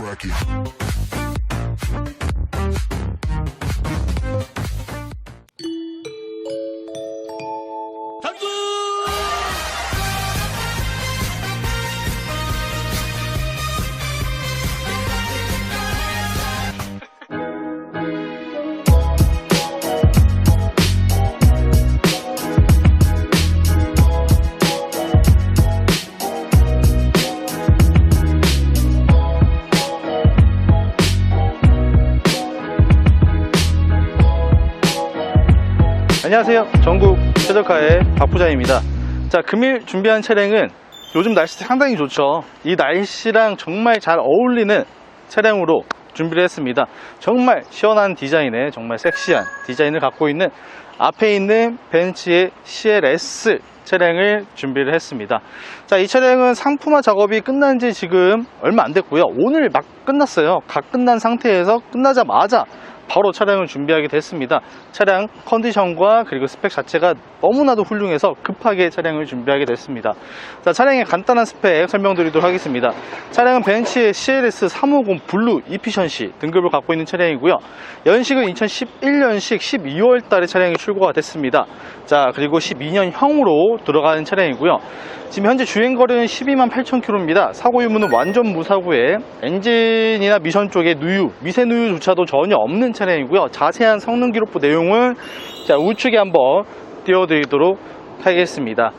bracket. 안녕하세요. 전국 최저가의 박부장입니다. 자, 금일 준비한 차량은 요즘 날씨 상당히 좋죠. 이 날씨랑 정말 잘 어울리는 차량으로 준비를 했습니다. 정말 시원한 디자인에 정말 섹시한 디자인을 갖고 있는 앞에 있는 벤츠의 CLS 차량을 준비를 했습니다. 자, 이 차량은 상품화 작업이 끝난 지 지금 얼마 안 됐고요. 오늘 막 끝났어요. 각 끝난 상태에서 끝나자마자 바로 차량을 준비하게 됐습니다. 차량 컨디션과 그리고 스펙 자체가 너무나도 훌륭해서 급하게 차량을 준비하게 됐습니다. 자, 차량의 간단한 스펙 설명드리도록 하겠습니다. 차량은 벤츠의 CLS 350 블루 이피션시 등급을 갖고 있는 차량이고요. 연식은 2011년식 12월 달에 차량이 출고가 됐습니다. 자, 그리고 12년형으로 들어가는 차량이고요. 지금 현재 주행거리는 12만 8천 킬로입니다. 사고 유무는 완전 무사고에 엔진이나 미션 쪽에 누유, 미세 누유조차도 전혀 없는 차량이고요. 자세한 성능 기록부 내용을 자, 우측에 한번 띄워드리도록 하겠습니다.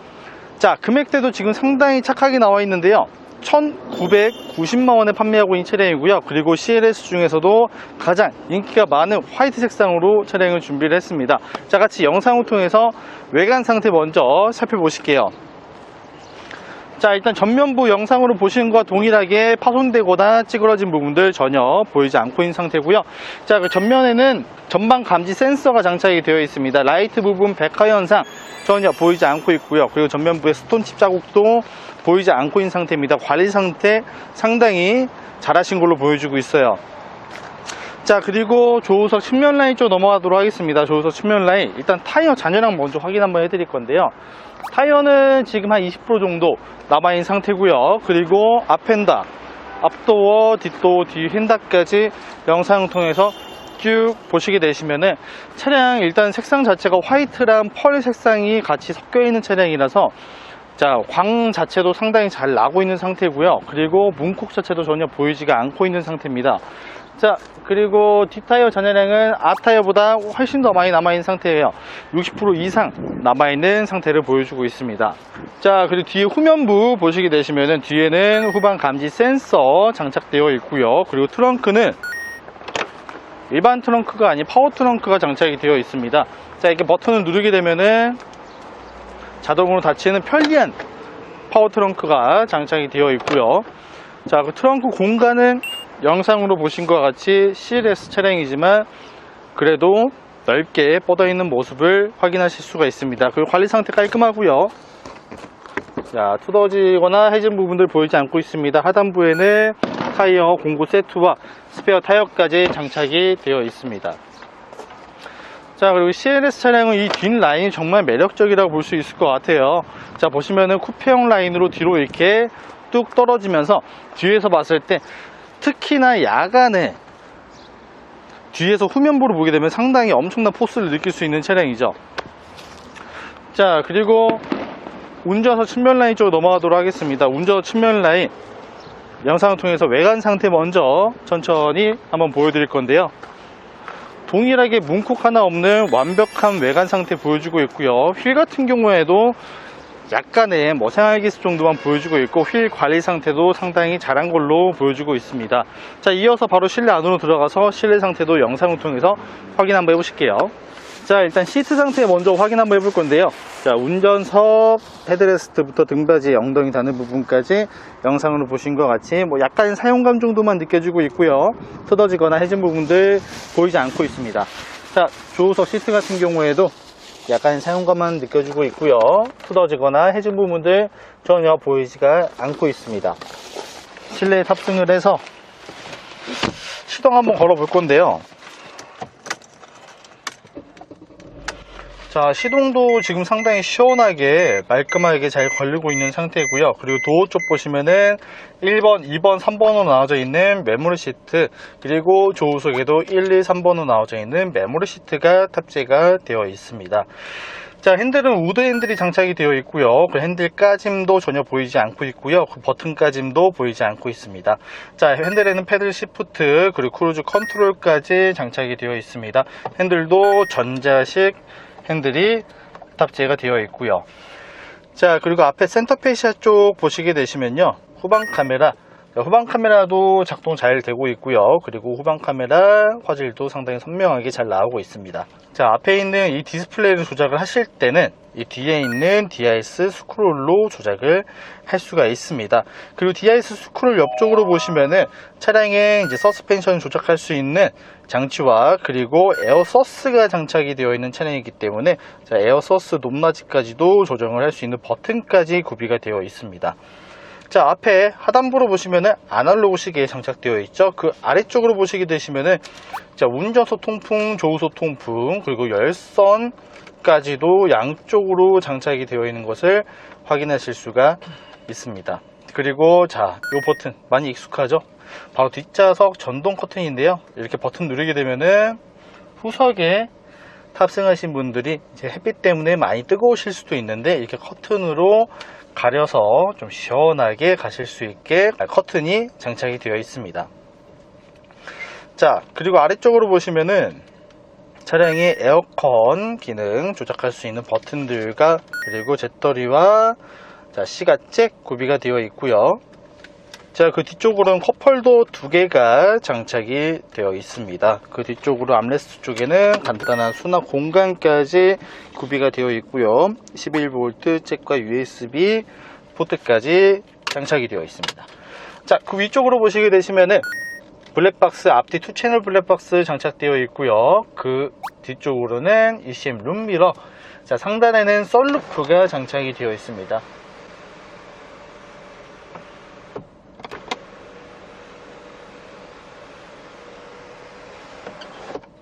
자, 금액대도 지금 상당히 착하게 나와 있는데요. 1,990만 원에 판매하고 있는 차량이고요. 그리고 CLS 중에서도 가장 인기가 많은 화이트 색상으로 차량을 준비를 했습니다. 자, 같이 영상을 통해서 외관 상태 먼저 살펴보실게요. 자 일단 전면부 영상으로 보시는 것과 동일하게 파손되거나 찌그러진 부분들 전혀 보이지 않고 있는 상태고요. 자 그 전면에는 전방 감지 센서가 장착이 되어 있습니다. 라이트 부분 백화 현상 전혀 보이지 않고 있고요. 그리고 전면부에 스톤칩 자국도 보이지 않고 있는 상태입니다. 관리 상태 상당히 잘하신 걸로 보여주고 있어요 자 그리고 조우석 측면 라인 쪽 넘어가도록 하겠습니다 조우석 측면 라인 일단 타이어 잔여량 먼저 확인 한번 해드릴 건데요 타이어는 지금 한 20% 정도 남아있는 상태고요 그리고 앞엔다 앞도어 뒷도어 뒤 휀다까지 영상을 통해서 쭉 보시게 되시면은 차량 일단 색상 자체가 화이트랑 펄 색상이 같이 섞여 있는 차량이라서 자, 광 자체도 상당히 잘 나고 있는 상태고요. 그리고 문콕 자체도 전혀 보이지가 않고 있는 상태입니다. 자, 그리고 뒷타이어 잔여량은 앞타이어보다 훨씬 더 많이 남아있는 상태예요. 60% 이상 남아있는 상태를 보여주고 있습니다. 자, 그리고 뒤에 후면부 보시게 되시면은 뒤에는 후방 감지 센서 장착되어 있고요. 그리고 트렁크는 일반 트렁크가 아닌 파워 트렁크가 장착이 되어 있습니다. 자, 이렇게 버튼을 누르게 되면은 자동으로 닫히는 편리한 파워 트렁크가 장착이 되어 있고요. 자, 그 트렁크 공간은 영상으로 보신 것과 같이 CLS 차량이지만 그래도 넓게 뻗어 있는 모습을 확인하실 수가 있습니다. 그리고 관리 상태 깔끔하고요. 자, 투더지거나 해진 부분들 보이지 않고 있습니다. 하단부에는 타이어 공구 세트와 스페어 타이어까지 장착이 되어 있습니다. 자 그리고 CLS 차량은 이 뒷 라인이 정말 매력적이라고 볼 수 있을 것 같아요 자 보시면은 쿠페형 라인으로 뒤로 이렇게 뚝 떨어지면서 뒤에서 봤을 때 특히나 야간에 뒤에서 후면부를 보게 되면 상당히 엄청난 포스를 느낄 수 있는 차량이죠. 자 그리고 운전석 측면 라인 쪽으로 넘어가도록 하겠습니다. 운전석 측면 라인 영상을 통해서 외관 상태 먼저 천천히 한번 보여드릴 건데요. 동일하게 문콕 하나 없는 완벽한 외관 상태 보여주고 있고요. 휠 같은 경우에도 약간의 뭐 생활기스 정도만 보여주고 있고 휠 관리 상태도 상당히 잘한 걸로 보여주고 있습니다. 자 이어서 바로 실내 안으로 들어가서 실내 상태도 영상을 통해서 확인 한번 해보실게요. 자 일단 시트 상태 먼저 확인 한번 해볼 건데요. 자 운전석 헤드레스트부터 등받이 엉덩이 닿는 부분까지 영상으로 보신 것 같이 뭐 약간 사용감 정도만 느껴지고 있고요. 뜯어지거나 해진 부분들 보이지 않고 있습니다. 자 조우석 시트 같은 경우에도 약간 사용감만 느껴지고 있고요. 뜯어지거나 해진 부분들 전혀 보이지가 않고 있습니다. 실내에 탑승을 해서 시동 한번 걸어 볼 건데요. 자, 시동도 지금 상당히 시원하게 말끔하게 잘 걸리고 있는 상태고요. 그리고 도어 쪽 보시면은 1번, 2번, 3번으로 나와져 있는 메모리 시트, 그리고 조우석에도 1, 2, 3번으로 나와져 있는 메모리 시트가 탑재가 되어 있습니다. 자, 핸들은 우드 핸들이 장착이 되어 있고요. 그 핸들 까짐도 전혀 보이지 않고 있고요. 그 버튼 까짐도 보이지 않고 있습니다. 자, 핸들에는 패들 시프트 그리고 크루즈 컨트롤까지 장착이 되어 있습니다. 핸들도 전자식 핸들이 탑재가 되어 있고요. 자, 그리고 앞에 센터페시아 쪽 보시게 되시면요. 후방 카메라 자, 후방 카메라도 작동 잘 되고 있고요. 그리고 후방 카메라 화질도 상당히 선명하게 잘 나오고 있습니다. 자, 앞에 있는 이 디스플레이를 조작을 하실 때는 이 뒤에 있는 DIS 스크롤로 조작을 할 수가 있습니다. 그리고 DIS 스크롤 옆쪽으로 보시면은 차량의 이제 서스펜션 조작할 수 있는 장치와 그리고 에어 서스가 장착이 되어 있는 차량이기 때문에 자, 에어 서스 높낮이까지도 조정을 할 수 있는 버튼까지 구비가 되어 있습니다. 자 앞에 하단부로 보시면은 아날로그 시계에 장착되어 있죠 그 아래쪽으로 보시게 되시면은 자 운전소 통풍 조우소 통풍 그리고 열선 까지도 양쪽으로 장착이 되어 있는 것을 확인하실 수가 있습니다. 그리고 자요 버튼 많이 익숙하죠? 바로 뒷좌석 전동 커튼인데요. 이렇게 버튼 누르게 되면은 후석에 탑승하신 분들이 이제 햇빛 때문에 많이 뜨거우실 수도 있는데 이렇게 커튼으로 가려서 좀 시원하게 가실 수 있게 커튼이 장착이 되어 있습니다. 자, 그리고 아래쪽으로 보시면은 차량의 에어컨 기능 조작할 수 있는 버튼들과 그리고 잿더리와 자, 시가잭 구비가 되어 있고요. 자, 그 뒤쪽으로는 컵홀더 두 개가 장착이 되어 있습니다. 그 뒤쪽으로 암레스트 쪽에는 간단한 수납 공간까지 구비가 되어 있고요. 11V 잭과 USB 포트까지 장착이 되어 있습니다. 자, 그 위쪽으로 보시게 되시면은 블랙박스 앞뒤 투 채널 블랙박스 장착되어 있고요. 그 뒤쪽으로는 ECM 룸미러, 자 상단에는 썬루프가 장착이 되어 있습니다.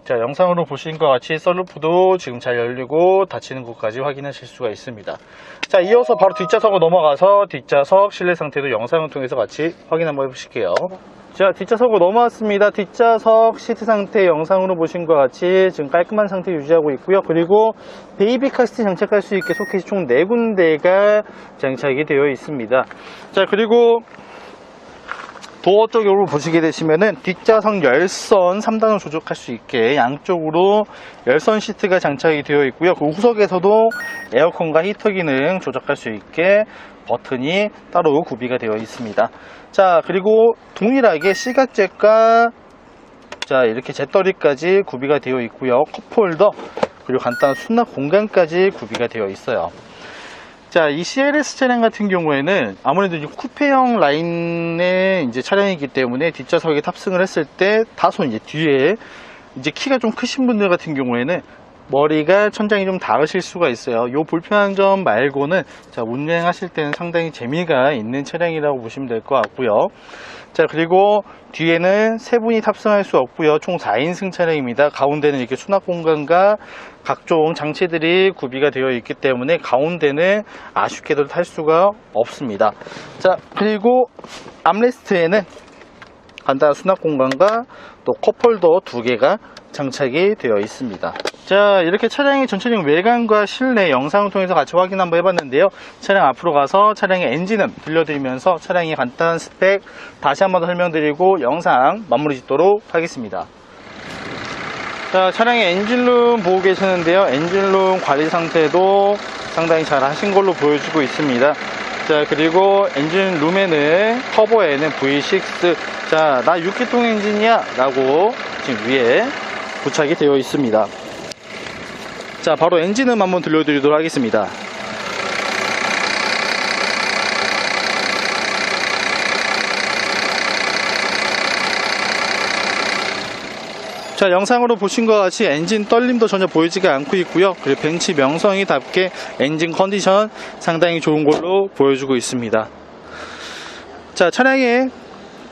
자, 영상으로 보신 것 같이 썬루프도 지금 잘 열리고 닫히는 것까지 확인하실 수가 있습니다. 자, 이어서 바로 뒷좌석으로 넘어가서 뒷좌석 실내 상태도 영상을 통해서 같이 확인 한번 해보실게요. 자, 뒷좌석으로 넘어왔습니다. 뒷좌석 시트 상태 영상으로 보신 것 같이 지금 깔끔한 상태 유지하고 있고요. 그리고 베이비 카스트 장착할 수 있게 소켓이 총 4군데가 장착이 되어 있습니다. 자, 그리고 도어 쪽으로 보시게 되시면은 뒷좌석 열선 3단으로 조작할 수 있게 양쪽으로 열선 시트가 장착이 되어 있고요. 그 후석에서도 에어컨과 히터 기능 조작할 수 있게 버튼이 따로 구비가 되어 있습니다. 자, 그리고 동일하게 시가잭과 자, 이렇게 잿더리까지 구비가 되어 있고요. 컵홀더 그리고 간단한 수납 공간까지 구비가 되어 있어요. 자, 이 CLS 차량 같은 경우에는 아무래도 이제 쿠페형 라인의 이제 차량이기 때문에 뒷좌석에 탑승을 했을 때 다소 이제 뒤에 이제 키가 좀 크신 분들 같은 경우에는 머리가 천장이 좀 닿으실 수가 있어요. 요 불편한 점 말고는 자, 운행하실 때는 상당히 재미가 있는 차량이라고 보시면 될 것 같고요. 자, 그리고 뒤에는 세 분이 탑승할 수 없고요. 총 4인승 차량입니다. 가운데는 이렇게 수납 공간과 각종 장치들이 구비가 되어 있기 때문에 가운데는 아쉽게도 탈 수가 없습니다. 자, 그리고 암레스트에는 간단한 수납 공간과 또 컵홀더 두 개가 장착이 되어 있습니다. 자, 이렇게 차량의 전체적인 외관과 실내 영상을 통해서 같이 확인 한번 해봤는데요. 차량 앞으로 가서 차량의 엔진음 들려드리면서 차량의 간단한 스펙 다시 한번 더 설명드리고 영상 마무리 짓도록 하겠습니다. 자, 차량의 엔진룸 보고 계시는데요. 엔진룸 관리 상태도 상당히 잘 하신 걸로 보여지고 있습니다. 자, 그리고 엔진 룸에는 터보에는 V6, 자, 나 6기통 엔진이야 라고 지금 위에 부착이 되어 있습니다. 자, 바로 엔진음 한번 들려드리도록 하겠습니다. 자 영상으로 보신 것 같이 엔진 떨림도 전혀 보이지가 않고 있고요 그리고 벤치 명성이답게 엔진 컨디션 상당히 좋은 걸로 보여주고 있습니다 자 차량의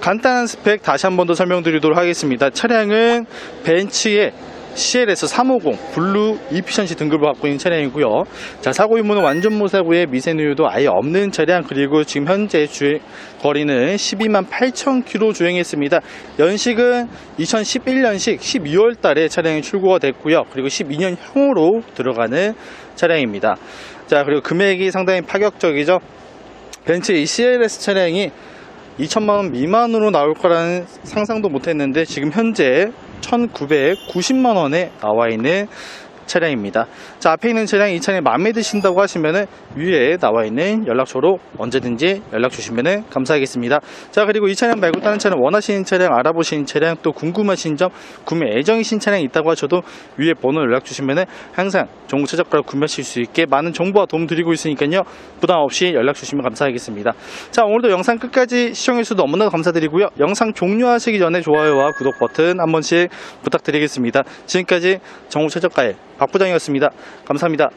간단한 스펙 다시 한 번 더 설명드리도록 하겠습니다 차량은 벤츠의 CLS 350 블루 이피션시 등급을 갖고 있는 차량이고요. 자, 사고 유무는 완전 무사고에 미세누유도 아예 없는 차량 그리고 지금 현재 주행 거리는 12만 8천 킬로 주행했습니다. 연식은 2011년식 12월 달에 차량이 출고가 됐고요. 그리고 12년형으로 들어가는 차량입니다. 자, 그리고 금액이 상당히 파격적이죠. 벤츠 이 CLS 차량이 2천만 원 미만으로 나올 거라는 상상도 못했는데 지금 현재 1,990만 원에 나와 있는 차량입니다. 자 앞에 있는 차량 이 차량이 마음에 드신다고 하시면은 위에 나와 있는 연락처로 언제든지 연락 주시면은 감사하겠습니다. 자 그리고 이 차량 말고 다른 차량 원하시는 차량 알아보시는 차량 또 궁금하신 점 구매 예정이신 차량이 있다고 하셔도 위에 번호 연락 주시면은 항상 정보 최저가로 구매하실 수 있게 많은 정보와 도움 드리고 있으니까요 부담 없이 연락 주시면 감사하겠습니다. 자 오늘도 영상 끝까지 시청해 주셔서 너무나 감사드리고요 영상 종료하시기 전에 좋아요와 구독 버튼 한 번씩 부탁드리겠습니다. 지금까지 정보 최저가의 박 부장이었습니다. 감사합니다.